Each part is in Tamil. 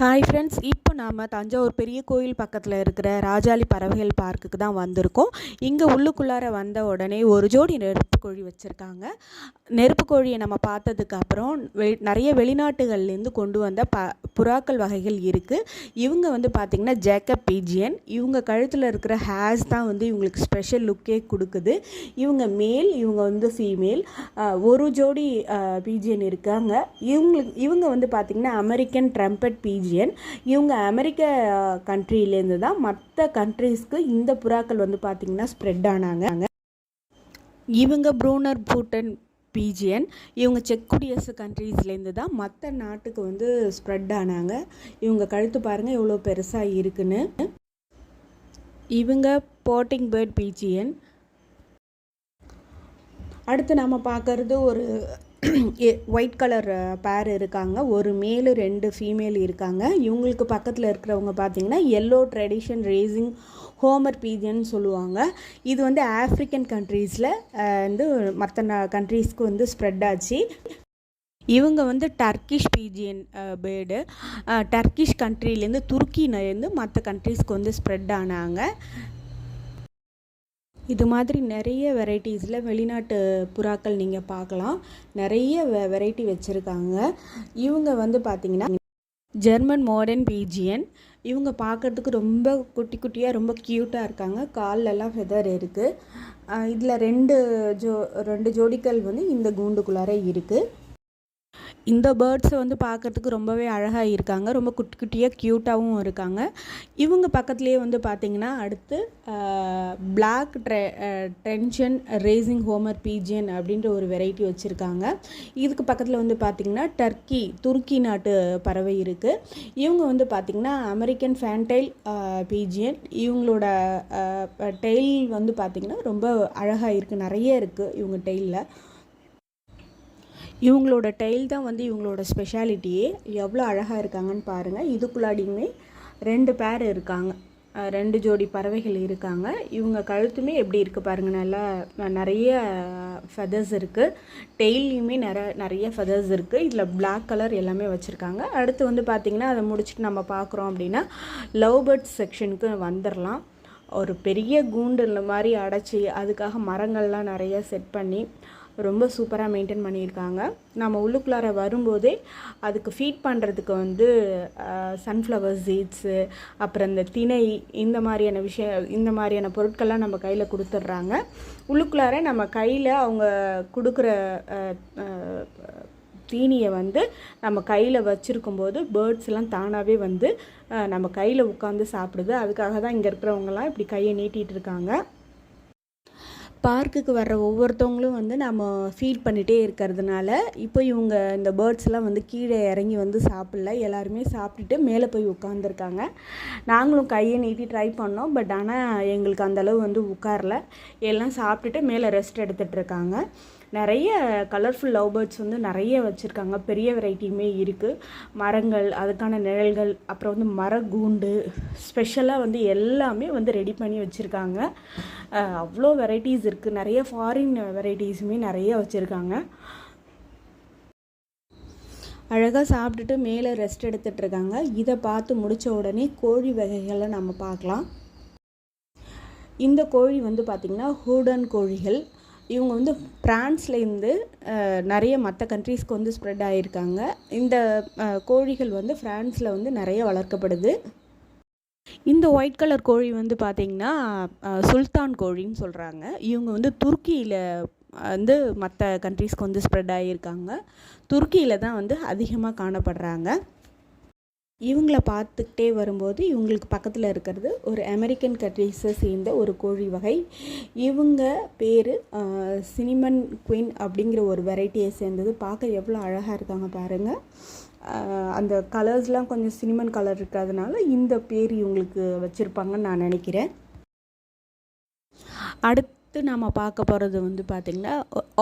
ஹாய் ஃப்ரெண்ட்ஸ் இப்போ நாம் தஞ்சாவூர் பெரிய கோயில் பக்கத்தில் இருக்கிற ராஜாளி பறவைகள் பார்க்குக்கு தான் வந்திருக்கோம். இங்கே உள்ளுக்குள்ளார வந்த உடனே ஒரு ஜோடி நெருப்பு கோழி வச்சுருக்காங்க. நெருப்பு கோழியை நம்ம பார்த்ததுக்கு அப்புறம் வெ நிறைய வெளிநாட்டுகள்லேருந்து கொண்டு வந்த ப புறாக்கள் வகைகள் இருக்குது இவங்க வந்து பார்த்திங்கன்னா ஜேக்கப் பீஜியன் இவங்க கழுத்தில் இருக்கிற ஹேர்ஸ் தான் வந்து இவங்களுக்கு ஸ்பெஷல் லுக்கே கொடுக்குது. இவங்க மேல் இவங்க வந்து ஃபீமேல் ஒரு ஜோடி பீஜியன் இருக்காங்க. இவங்களுக்கு இவங்க வந்து பார்த்திங்கன்னா அமெரிக்கன் ட்ரம்பட் பீஜியன் இவங்க அமெரிக்க கண்ட்ரிலேருந்து uh, தான் மற்ற கண்ட்ரீஸ்க்கு இந்த புறாக்கள் வந்து பார்த்திங்கன்னா ஸ்ப்ரெட் ஆனாங்க. இவங்க ப்ரூனர் பூட்டன் பீஜியன் இவங்க செக் குடியரசு கண்ட்ரீஸ்லேருந்து தான் மற்ற நாட்டுக்கு வந்து ஸ்ப்ரெட் ஆனாங்க. இவங்க கழுத்து பாருங்கள் எவ்வளோ பெருசாக இருக்குன்னு. இவங்க போட்டிங் பேர்ட் பீஜியன் அடுத்து நம்ம பார்க்குறது ஒரு ஒயிட் கலர் பேர் இருக்காங்க. ஒரு மேலு ரெண்டு ஃபீமேல் இருக்காங்க. இவங்களுக்கு பக்கத்தில் இருக்கிறவங்க பார்த்தீங்கன்னா yellow tradition racing homer pigeon சொல்லுவாங்க. இது வந்து ஆஃப்ரிக்கன் கண்ட்ரீஸில் வந்து மற்ற கண்ட்ரீஸ்க்கு வந்து ஸ்ப்ரெட் ஆச்சு. இவங்க வந்து டர்க்கிஷ் பீஜியன் பேர்டு டர்க்கிஷ் கண்ட்ரிலேருந்து துருக்கியிலேருந்து மற்ற கண்ட்ரீஸ்க்கு வந்து ஸ்ப்ரெட் ஆனாங்க. இது மாதிரி நிறைய வெரைட்டிஸில் வெளிநாட்டு புறாக்கள் நீங்கள் பார்க்கலாம். நிறைய வெ வெரைட்டி வச்சுருக்காங்க. இவங்க வந்து பார்த்திங்கன்னா ஜெர்மன் மாடர்ன் பீஜியன். இவங்க பார்க்குறதுக்கு ரொம்ப குட்டி குட்டியாக ரொம்ப க்யூட்டாக இருக்காங்க. கால்லெல்லாம் ஃபெதர் இருக்குது இதில் ரெண்டு ஜோ ரெண்டு ஜோடிகள் வந்து இந்த கூண்டுக்குள்ளார இருக்குது இந்த பேர்ட்ஸை வந்து பார்க்குறதுக்கு ரொம்பவே அழகாக இருக்காங்க. ரொம்ப குட்டி குட்டியாக க்யூட்டாகவும் இருக்காங்க. இவங்க பக்கத்துலேயே வந்து பார்த்திங்கன்னா அடுத்து பிளாக் ட்ரெ டென்ஷன் ரேசிங் ஹோமர் பீஜியன் அப்படின்ற ஒரு வெரைட்டி வச்சுருக்காங்க. இதுக்கு பக்கத்தில் வந்து பார்த்திங்கன்னா டர்க்கி துருக்கி நாட்டு பறவை இருக்குது இவங்க வந்து பார்த்திங்கன்னா அமெரிக்கன் ஃபேன்டைல் பீஜியன் இவங்களோட டெய்ல் வந்து பார்த்திங்கன்னா ரொம்ப அழகாக இருக்குது நிறைய இருக்குது இவங்க டெய்லில் இவங்களோட டைல் தான் வந்து இவங்களோட ஸ்பெஷாலிட்டியே. எவ்வளோ அழகாக இருக்காங்கன்னு பாருங்கள் இதுக்குள்ளாடியுமே ரெண்டு பேர் இருக்காங்க. ரெண்டு ஜோடி பறவைகள் இருக்காங்க. இவங்க கழுத்துமே எப்படி இருக்குது பாருங்கள் நல்லா நிறைய ஃபெதர்ஸ் இருக்குது டெய்லியுமே நிறைய நிறைய ஃபெதர்ஸ் இருக்குது இதில் பிளாக் கலர் எல்லாமே வச்சுருக்காங்க. அடுத்து வந்து பார்த்திங்கன்னா அதை முடிச்சுட்டு நம்ம பார்க்குறோம் அப்படின்னா லவ் பேர்ட்ஸ் செக்ஷனுக்கு வந்துடலாம் ஒரு பெரிய கூண்டு மாதிரி அடைச்சி அதுக்காக மரங்கள்லாம் நிறைய செட் பண்ணி ரொம்ப சூப்பராக மெயின்டைன் பண்ணியிருக்காங்க. நம்ம உள்ளுக்குள்ளார வரும்போதே அதுக்கு ஃபீட் பண்ணுறதுக்கு வந்து சன்ஃப்ளவர் சீட்ஸு அப்புறம் இந்த திணை இந்த மாதிரியான விஷயம் இந்த மாதிரியான பொருட்கள்லாம் நம்ம கையில் கொடுத்துட்றாங்க. உள்ளுக்குள்ளார நம்ம கையில் அவங்க கொடுக்குற தீனியை வந்து நம்ம கையில் வச்சுருக்கும்போது பேர்ட்ஸ்லாம் தானாகவே வந்து நம்ம கையில் உட்காந்து சாப்பிடுது. அதுக்காக தான் இங்கே இருக்கிறவங்கலாம் இப்படி கையை நீட்டிகிட்டு இருக்காங்க. பார்க்குக்கு வர்ற ஒவ்வொருத்தவங்களும் வந்து நம்ம ஃபீட் பண்ணிகிட்டே இருக்கிறதுனால இப்போ இவங்க இந்த பேர்ட்ஸ்லாம் வந்து கீழே இறங்கி வந்து சாப்பிடல. எல்லாருமே சாப்பிட்டுட்டு மேலே போய் உட்காந்துருக்காங்க நாங்களும் கையை நீட்டி ட்ரை பண்ணோம். பட் ஆனால் எங்களுக்கு அந்தளவு வந்து உட்காரல. எல்லாம் சாப்பிட்டுட்டு மேலே ரெஸ்ட் எடுத்துகிட்டு இருக்காங்க. நிறைய கலர்ஃபுல் லவ் பேர்ட்ஸ் வந்து நிறைய வச்சுருக்காங்க. பெரிய வெரைட்டியுமே இருக்குது மரங்கள் அதுக்கான நிழல்கள் அப்புறம் வந்து மரக்கூண்டு ஸ்பெஷலாக வந்து எல்லாமே வந்து ரெடி பண்ணி வச்சுருக்காங்க. அவ்வளோ வெரைட்டிஸ் இருக்குது நிறைய ஃபாரின் வெரைட்டிஸுமே நிறைய வச்சுருக்காங்க. அழகாக சாப்பிட்டுட்டு மேலே ரெஸ்ட் எடுத்துகிட்ருக்காங்க இதை பார்த்து முடித்த உடனே கோழி வகைகளை நம்ம பார்க்கலாம். இந்த கோழி வந்து பார்த்திங்கன்னா ஹூடன் கோழிகள். இவங்க வந்து ஃப்ரான்ஸ்லேருந்து நிறைய மற்ற கண்ட்ரீஸ்க்கு வந்து ஸ்ப்ரெட் ஆகியிருக்காங்க இந்த கோழிகள் வந்து ஃப்ரான்ஸில் வந்து நிறைய வளர்க்கப்படுது. இந்த ஒயிட் கலர் கோழி வந்து பார்த்திங்கன்னா சுல்தான் கோழின்னு சொல்கிறாங்க இவங்க வந்து துருக்கியில் வந்து மற்ற கண்ட்ரீஸ்க்கு வந்து ஸ்ப்ரெட் ஆகியிருக்காங்க துருக்கியில் தான் வந்து அதிகமாக காணப்படுறாங்க. இவங்கள பார்த்துக்கிட்டே வரும்போது இவங்களுக்கு பக்கத்தில் இருக்கிறது ஒரு அமெரிக்கன் கட்ரீஸை சேர்ந்த ஒரு கோழி வகை. இவங்க பேர் சினிமன் குயின் அப்படிங்கிற ஒரு வெரைட்டியை சேர்ந்தது. பார்க்க எவ்வளோ அழகாக இருக்காங்க பாருங்கள் அந்த கலர்ஸ்லாம் கொஞ்சம் சினிமன் கலர் இருக்கிறதுனால இந்த பேர் இவங்களுக்கு வச்சுருப்பாங்கன்னு நான் நினைக்கிறேன். அடுத்து நாம் பார்க்க போகிறது வந்து பார்த்திங்கன்னா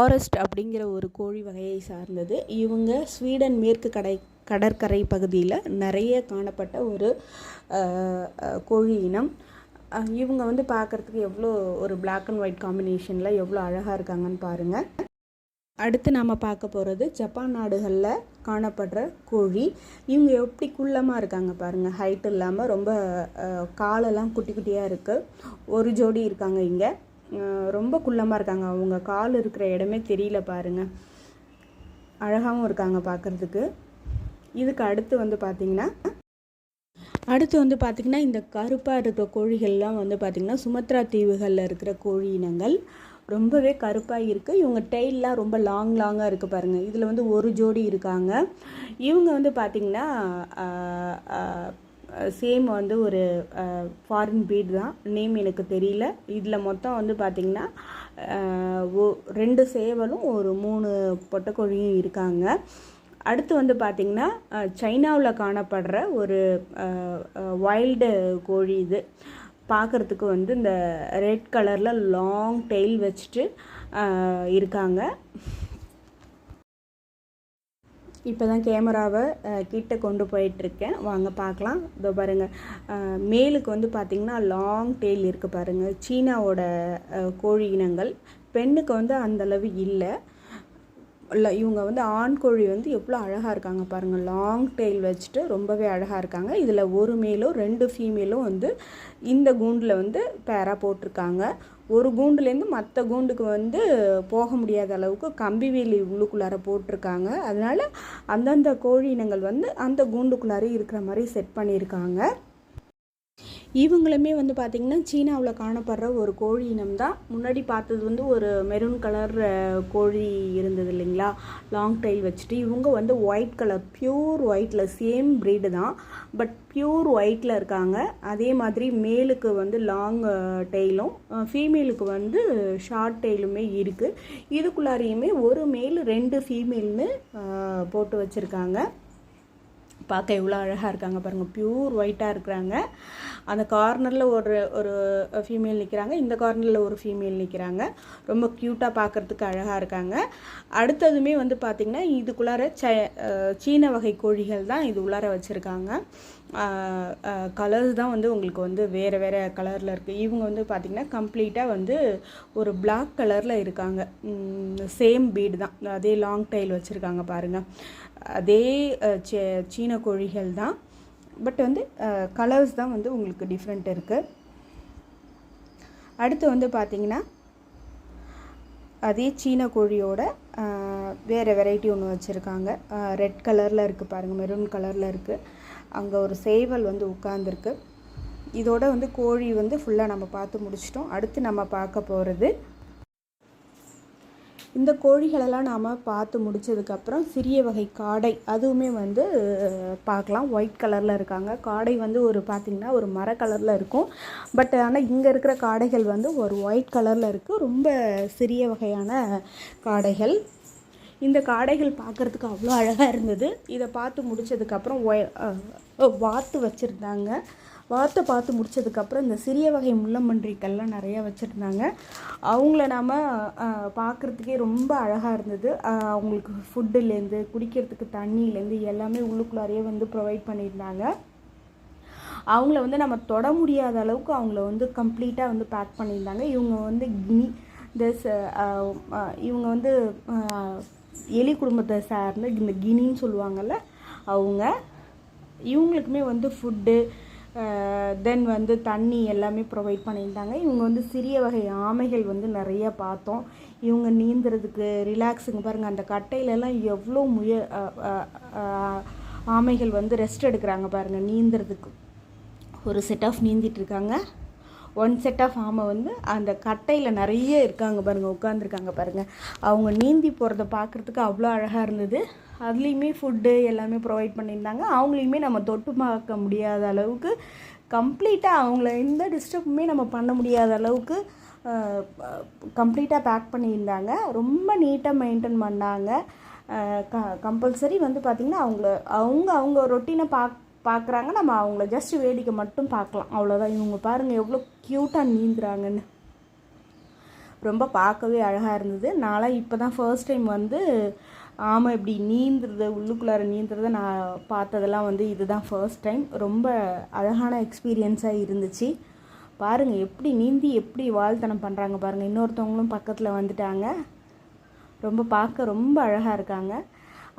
ஆரஸ்ட் அப்படிங்கிற ஒரு கோழி வகையை சார்ந்தது. இவங்க ஸ்வீடன் மேற்கு கடை கடற்கரை பகுதியில் நிறைய காணப்பட்ட ஒரு கோழி இனம். இவங்க வந்து பார்க்குறதுக்கு எவ்வளோ ஒரு பிளாக் அண்ட் ஒயிட் காம்பினேஷனில் எவ்வளோ அழகாக இருக்காங்கன்னு பாருங்கள் அடுத்து நாம் பார்க்க போகிறது ஜப்பான் நாடுகளில் காணப்படுற கோழி. இவங்க எப்படி குள்ளமாக இருக்காங்க பாருங்கள் ஹைட் இல்லாமல் ரொம்ப காலெல்லாம் குட்டி குட்டியாக இருக்குது ஒரு ஜோடி இருக்காங்க இங்கே. ரொம்ப குள்ளமாக இருக்காங்க. அவங்க கால் இருக்கிற இடமே தெரியல பாருங்கள் அழகாகவும் இருக்காங்க பார்க்குறதுக்கு இதுக்கு அடுத்து வந்து பார்த்திங்கன்னா அடுத்து வந்து பார்த்திங்கன்னா இந்த கருப்பாக இருக்கிற கோழிகள்லாம் வந்து பார்த்திங்கன்னா சுமத்ரா தீவுகளில் இருக்கிற கோழி இனங்கள் ரொம்பவே கருப்பாக இருக்குது இவங்க டெய்லாம் ரொம்ப லாங் லாங்காக இருக்குது பாருங்கள் இதில் வந்து ஒரு ஜோடி இருக்காங்க. இவங்க வந்து பார்த்திங்கன்னா சேம் வந்து ஒரு ஃபாரின் பீட் தான். நேம் எனக்கு தெரியல. இதில் மொத்தம் வந்து பார்த்திங்கன்னா ஓ ரெண்டு சேவலும் ஒரு மூணு பொட்டக்கோழியும் இருக்காங்க. அடுத்து வந்து பார்த்திங்கன்னா சைனாவில் காணப்படுற ஒரு வைல்டு கோழி இது. பார்க்குறதுக்கு வந்து இந்த ரெட் கலரில் லாங் டெயில் வச்சுட்டு இருக்காங்க. இப்போ தான் கேமராவை கிட்ட கொண்டு போயிட்டுருக்கேன். வாங்க பார்க்கலாம். இதோ பாருங்கள் மேலுக்கு வந்து பார்த்திங்கன்னா லாங் டெயில் இருக்குது பாருங்கள் சீனாவோட கோழி இனங்கள். பெண்ணுக்கு வந்து அந்தளவு இல்லை. இல்லை இவங்க வந்து ஆண் கோழி வந்து எவ்வளோ அழகாக இருக்காங்க பாருங்கள் லாங் டெயில் வச்சுட்டு ரொம்பவே அழகாக இருக்காங்க. இதில் ஒரு மேலும் ரெண்டு ஃபீமேலும் வந்து இந்த கூண்டில் வந்து பேராக போட்டிருக்காங்க. ஒரு கூண்டுலேருந்து மற்ற கூண்டுக்கு வந்து போக முடியாத அளவுக்கு கம்பி வேலி உள்ளுக்குள்ளார போட்டிருக்காங்க. அதனால் அந்தந்த கோழி இனங்கள் வந்து அந்த கூண்டுக்குள்ளார இருக்கிற மாதிரி செட் பண்ணியிருக்காங்க. இவங்களுமே வந்து பார்த்திங்கன்னா சீனாவில் காணப்படுற ஒரு கோழி இனம் தான். முன்னாடி பார்த்தது வந்து ஒரு மெரூன் கலர் கோழி இருந்தது இல்லைங்களா? லாங் டைல் வச்சுட்டு இவங்க வந்து ஒயிட் கலர் பியூர் ஒயிட்டில் சேம் ப்ரீடு தான். பட் பியூர் ஒயிட்டில் இருக்காங்க. அதே மாதிரி மேலுக்கு வந்து லாங் டெய்லும் ஃபீமேலுக்கு வந்து ஷார்ட் டெய்லுமே இருக்குது இதுக்குள்ளாரையுமே ஒரு மேல் ரெண்டு ஃபீமேல்னு போட்டு வச்சுருக்காங்க. பார்க்க எவ்வளோ அழகாக இருக்காங்க பாருங்கள் பியூர் ஒயிட்டாக இருக்கிறாங்க. அந்த கார்னரில் ஒரு ஒரு ஃபீமேல் நிற்கிறாங்க இந்த கார்னரில் ஒரு ஃபீமேல் நிற்கிறாங்க ரொம்ப க்யூட்டாக பார்க்குறதுக்கு அழகாக இருக்காங்க. அடுத்ததுமே வந்து பார்த்திங்கன்னா இதுக்குள்ளார ச சீன வகை கோழிகள் தான் இது உள்ளார வச்சுருக்காங்க. கலர்ஸ் தான் வந்து உங்களுக்கு வந்து வேறு வேறு கலரில் இருக்குது இவங்க வந்து பார்த்திங்கன்னா கம்ப்ளீட்டாக வந்து ஒரு பிளாக் கலரில் இருக்காங்க. சேம் பீடு தான். அதே லாங் டைல் வச்சுருக்காங்க பாருங்கள் அதே சீன கோழிகள் தான். பட் வந்து கலர்ஸ் தான் வந்து உங்களுக்கு டிஃப்ரெண்ட் இருக்குது அடுத்து வந்து பார்த்திங்கன்னா அதே சீன கோழியோட வேறு வெரைட்டி ஒன்று வச்சுருக்காங்க. ரெட் கலரில் இருக்குது பாருங்கள் மெரூன் கலரில் இருக்குது அங்கே ஒரு சேவல் வந்து உட்காந்துருக்கு இதோட வந்து கோழி வந்து ஃபுல்லாக நம்ம பார்த்து முடிச்சிட்டோம். அடுத்து நம்ம பார்க்க போகிறது இந்த கோழிகளெல்லாம் நாம் பார்த்து முடிச்சதுக்கப்புறம் சிறிய வகை காடை அதுவுமே வந்து பார்க்கலாம். ஒயிட் கலரில் இருக்காங்க. காடை வந்து ஒரு பார்த்திங்கன்னா ஒரு மர கலரில் இருக்கும். பட் ஆனால் இங்கே இருக்கிற காடைகள் வந்து ஒரு ஒயிட் கலரில் இருக்குது ரொம்ப சிறிய வகையான காடைகள். இந்த காடைகள் பார்க்குறதுக்கு அவ்வளோ அழகாக இருந்தது. இதை பார்த்து முடிச்சதுக்கப்புறம் ஒய- வாத்து வச்சுருந்தாங்க. வாத்தை பார்த்து முடிச்சதுக்கப்புறம் இந்த சிறிய வகை முள்ளம்பன்றிக்கள்லாம் நிறையா வச்சுருந்தாங்க. அவங்கள நாம் பார்க்குறதுக்கே ரொம்ப அழகாக இருந்தது. அவங்களுக்கு ஃபுட்டுலேருந்து குடிக்கிறதுக்கு தண்ணியிலேருந்து எல்லாமே உள்ளுக்குள்ளாரையே வந்து ப்ரொவைட் பண்ணியிருந்தாங்க. அவங்கள வந்து நம்ம தொட முடியாத அளவுக்கு அவங்கள வந்து கம்ப்ளீட்டாக வந்து பேக் பண்ணியிருந்தாங்க. இவங்க வந்து கினி இந்த ச- இவங்க வந்து எலி குடும்பத்தை சார்ந்த இந்த கினின்னு சொல்லுவாங்கள்ல அவங்க இவங்களுக்குமே வந்து ஃபுட்டு தென் வந்து தண்ணி எல்லாமே ப்ரொவைட் பண்ணியிருந்தாங்க. இவங்க வந்து சிறிய வகை ஆமைகள் வந்து நிறைய பார்த்தோம். இவங்க நீந்துறதுக்கு ரிலாக்ஸுங்க பாருங்கள் அந்த கட்டையிலலாம் எவ்வளோ முய ஆமைகள் வந்து ரெஸ்ட் எடுக்கிறாங்க பாருங்கள் நீந்துறதுக்கு. ஒரு செட் ஆஃப் நீந்திட்டு இருக்காங்க. ஒன் செட் ஆஃப் ஆமை வந்து அந்த கட்டையில் நிறைய இருக்காங்க பாருங்கள் உட்காந்துருக்காங்க பாருங்கள் அவங்க நீந்தி போகிறத பார்க்குறதுக்கு அவ்வளோ அழகாக இருந்தது. அதுலேயுமே ஃபுட்டு எல்லாமே ப்ரொவைட் பண்ணியிருந்தாங்க. அவங்களையுமே நம்ம தொட்டு பார்க்க முடியாத அளவுக்கு கம்ப்ளீட்டாக அவங்கள எந்த டிஸ்டர்புமே நம்ம பண்ண முடியாத அளவுக்கு கம்ப்ளீட்டாக பேக் பண்ணியிருந்தாங்க. ரொம்ப நீட்டாக மெயின்டைன் பண்ணாங்க. க கம்பல்சரி வந்து பார்த்திங்கன்னா அவங்கள அவங்க அவங்க ரொட்டீனை பார்க்க பார்க்குறாங்க நம்ம அவங்கள ஜஸ்ட் வேடிக்கை மட்டும் பார்க்கலாம். அவ்வளோதான் இவங்க பாருங்கள் எவ்வளோ க்யூட்டாக நீந்துறாங்கன்னு. ரொம்ப பார்க்கவே அழகாக இருந்தது. நான்லாம் இப்போ தான் ஃபர்ஸ்ட் டைம் வந்து ஆமாம் இப்படி நீந்துறது உள்ளுக்குள்ளார நீந்துறதை நான் பார்த்ததெல்லாம் வந்து இதுதான் ஃபர்ஸ்ட் டைம் ரொம்ப அழகான எக்ஸ்பீரியன்ஸாக இருந்துச்சு. பாருங்கள் எப்படி நீந்தி எப்படி வாழ்த்தனம் பண்ணுறாங்க பாருங்கள் இன்னொருத்தவங்களும் பக்கத்தில் வந்துட்டாங்க. ரொம்ப பார்க்க ரொம்ப அழகாக இருக்காங்க.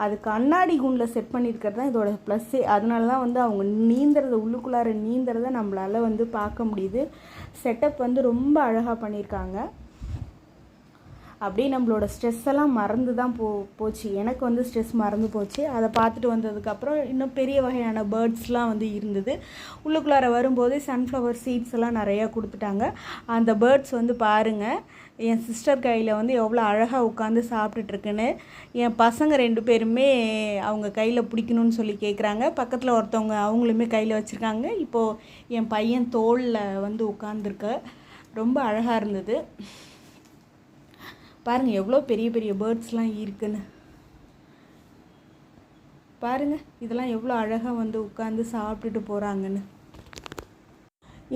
அது கண்ணாடி குண்டில் செட் பண்ணியிருக்கிறது தான் இதோட ப்ளஸ்ஸே அதனால தான் வந்து அவங்க நீந்துறத உள்ளுக்குள்ளார நீந்துறத நம்மளால் வந்து பார்க்க முடியுது. செட்டப் வந்து ரொம்ப அழகாக பண்ணியிருக்காங்க அப்படியே நம்மளோட ஸ்ட்ரெஸ் எல்லாம் மறந்து தான் போ போச்சு. எனக்கு வந்து ஸ்ட்ரெஸ் மறந்து போச்சு. அதை பார்த்துட்டு வந்ததுக்கப்புறம் இன்னும் பெரிய வகையான பேர்ட்ஸ்லாம் வந்து இருந்தது. உள்ளுக்குள்ளார வரும்போது சன்ஃப்ளவர் சீட்ஸ் எல்லாம் நிறையா கொடுத்துட்டாங்க. அந்த பேர்ட்ஸ் வந்து பாருங்கள் என் சிஸ்டர் கையில் வந்து எவ்வளோ அழகாக உட்காந்து சாப்பிட்டுட்ருக்குன்னு என் பசங்க ரெண்டு பேருமே அவங்க கையில் பிடிக்கணும்னு சொல்லி கேட்குறாங்க பக்கத்தில் ஒருத்தவங்க அவங்களுமே கையில் வச்சுருக்காங்க. இப்போது என் பையன் தோளில் வந்து உட்காந்துருக்க ரொம்ப அழகாக இருந்தது. பாருங்கள் எவ்வளோ பெரிய பெரிய பேர்ட்ஸ்லாம் இருக்குன்னு. பாருங்கள் இதெல்லாம் எவ்வளோ அழகாக வந்து உட்காந்து சாப்பிட்டுட்டு போகிறாங்கன்னு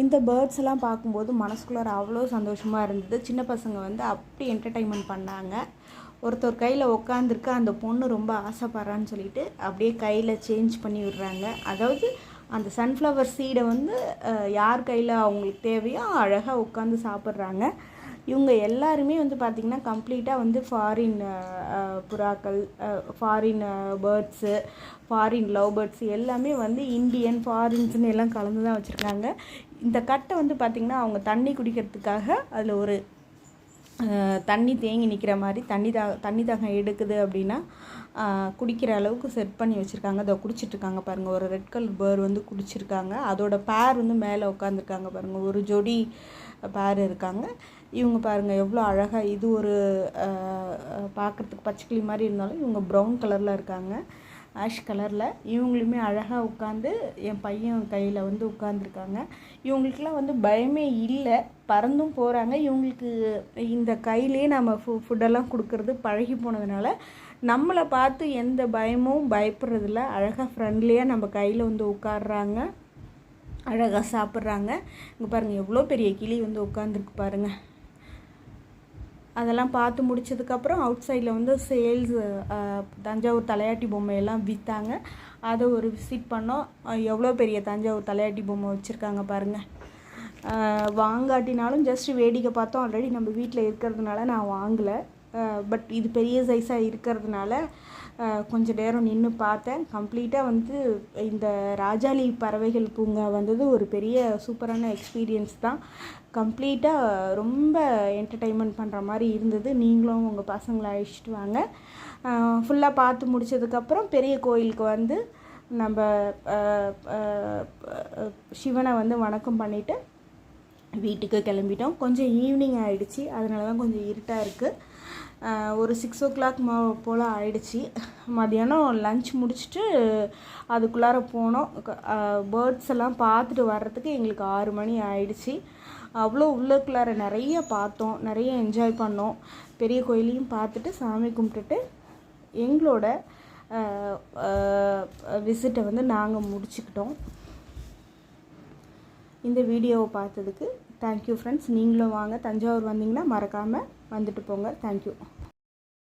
இந்த பேர்ட்ஸ் எல்லாம் பார்க்கும்போது மனசுக்குள்ளார அவ்வளோ சந்தோஷமாக இருந்தது. சின்ன பசங்க வந்து அப்படி என்டர்டைன்மெண்ட் பண்ணாங்க. ஒருத்தர் கையில் உட்காந்துருக்கு அந்த பொண்ணு ரொம்ப ஆசைப்படுறான்னு சொல்லிட்டு அப்படியே கையில் சேஞ்ச் பண்ணி விடுறாங்க. அதாவது அந்த சன்ஃப்ளவர் சீடை வந்து யார் கையில் அவங்களுக்கு தேவையோ அழகாக உட்காந்து சாப்பிட்றாங்க. இவங்க எல்லாருமே வந்து பார்த்திங்கன்னா கம்ப்ளீட்டாக வந்து ஃபாரின் புறாக்கள் foreign birds foreign love birds எல்லாமே வந்து இந்தியன் ஃபாரின்ஸ்னு எல்லாம் கலந்து தான் வச்சுருக்காங்க. இந்த கட்டை வந்து பார்த்திங்கன்னா அவங்க தண்ணி குடிக்கிறதுக்காக அதில் ஒரு தண்ணி தேங்கி நிற்கிற மாதிரி தண்ணி தாக தண்ணி தாகம் எடுக்குது அப்படின்னா குடிக்கிற அளவுக்கு செட் பண்ணி வச்சுருக்காங்க. அதை குடிச்சிட்ருக்காங்க பாருங்கள் ஒரு ரெட் கலர் பேர் வந்து குடிச்சிருக்காங்க. அதோட பேர் வந்து மேலே உட்காந்துருக்காங்க பாருங்கள் ஒரு ஜோடி பேர் இருக்காங்க. இவங்க பாருங்கள் எவ்வளோ அழகாக இது ஒரு பார்க்குறதுக்கு பச்சைக்கிளி மாதிரி இருந்தாலும் இவங்க ப்ரௌன் கலரில் இருக்காங்க. ஆஷ் கலரில். இவங்களுமே அழகாக உட்காந்து என் பையன் கையில் வந்து உட்காந்துருக்காங்க இவங்களுக்குலாம் வந்து பயமே இல்லை. பறந்தும் போகிறாங்க இவங்களுக்கு இந்த கையிலே நம்ம ஃபு ஃபுட்டெல்லாம் கொடுக்கறது பழகி போனதுனால நம்மளை பார்த்து எந்த பயமும் பயப்படுறதில்ல. அழகாக ஃப்ரெண்ட்லியாக நம்ம கையில் வந்து உட்காடுறாங்க அழகாக சாப்பிட்றாங்க. இங்கே பாருங்கள் எவ்வளோ பெரிய கிளி வந்து உட்காந்துருக்கு பாருங்கள் அதெல்லாம் பார்த்து முடிச்சதுக்கப்புறம் அவுட் சைடில் வந்து சேல்ஸ் தஞ்சாவூர் தலையாட்டி பொம்மையெல்லாம் விற்றாங்க அதை ஒரு விசிட் பண்ணோம். எவ்வளோ பெரிய தஞ்சாவூர் தலையாட்டி பொம்மை வச்சுருக்காங்க பாருங்கள் வாங்காட்டினாலும் ஜஸ்ட் வேடிக்கை பார்த்தோம். ஆல்ரெடி நம்ம வீட்டில் இருக்கிறதுனால நான் வாங்கலை. பட் இது பெரிய சைஸாக இருக்கிறதுனால கொஞ்சம் நேரம் நின்று பார்த்தேன். கம்ப்ளீட்டாக வந்து இந்த ராஜாளி பறவைகள் பூங்கா வந்தது ஒரு பெரிய சூப்பரான எக்ஸ்பீரியன்ஸ் தான். கம்ப்ளீட்டாக ரொம்ப என்டர்டெயின்மெண்ட் பண்ணுற மாதிரி இருந்தது. நீங்களும் உங்கள் பசங்களை அழைச்சிட்டு வாங்க. ஃபுல்லாக பார்த்து முடிச்சதுக்கப்புறம் பெரிய கோயிலுக்கு வந்து நம்ம சிவனை வந்து வணக்கம் பண்ணிவிட்டு வீட்டுக்கு கிளம்பிட்டோம். கொஞ்சம் ஈவினிங் ஆகிடுச்சி அதனால தான் கொஞ்சம் இருட்டாக இருக்குது ஒரு சிக்ஸ் ஓ கிளாக் போல் ஆயிடுச்சு. மதியானம் லஞ்ச் முடிச்சுட்டு அதுக்குள்ளார போனோம். பேர்ட்ஸ் எல்லாம் பார்த்துட்டு வர்றதுக்கு எங்களுக்கு ஆறு மணி ஆயிடுச்சு. அவ்வளோ உள்ளக்குள்ளார நிறைய பார்த்தோம். நிறைய என்ஜாய் பண்ணோம். பெரிய கோயிலையும் பார்த்துட்டு சாமி கும்பிட்டுட்டு எங்களோட விசிட்டை வந்து நாங்கள் முடிச்சுக்கிட்டோம். இந்த வீடியோவை பார்த்ததுக்கு தேங்க்யூ ஃப்ரெண்ட்ஸ் நீங்களும் வாங்க. தஞ்சாவூர் வந்தீங்கன்னா மறக்காமல் வந்துட்டு போங்க. தேங்க்யூ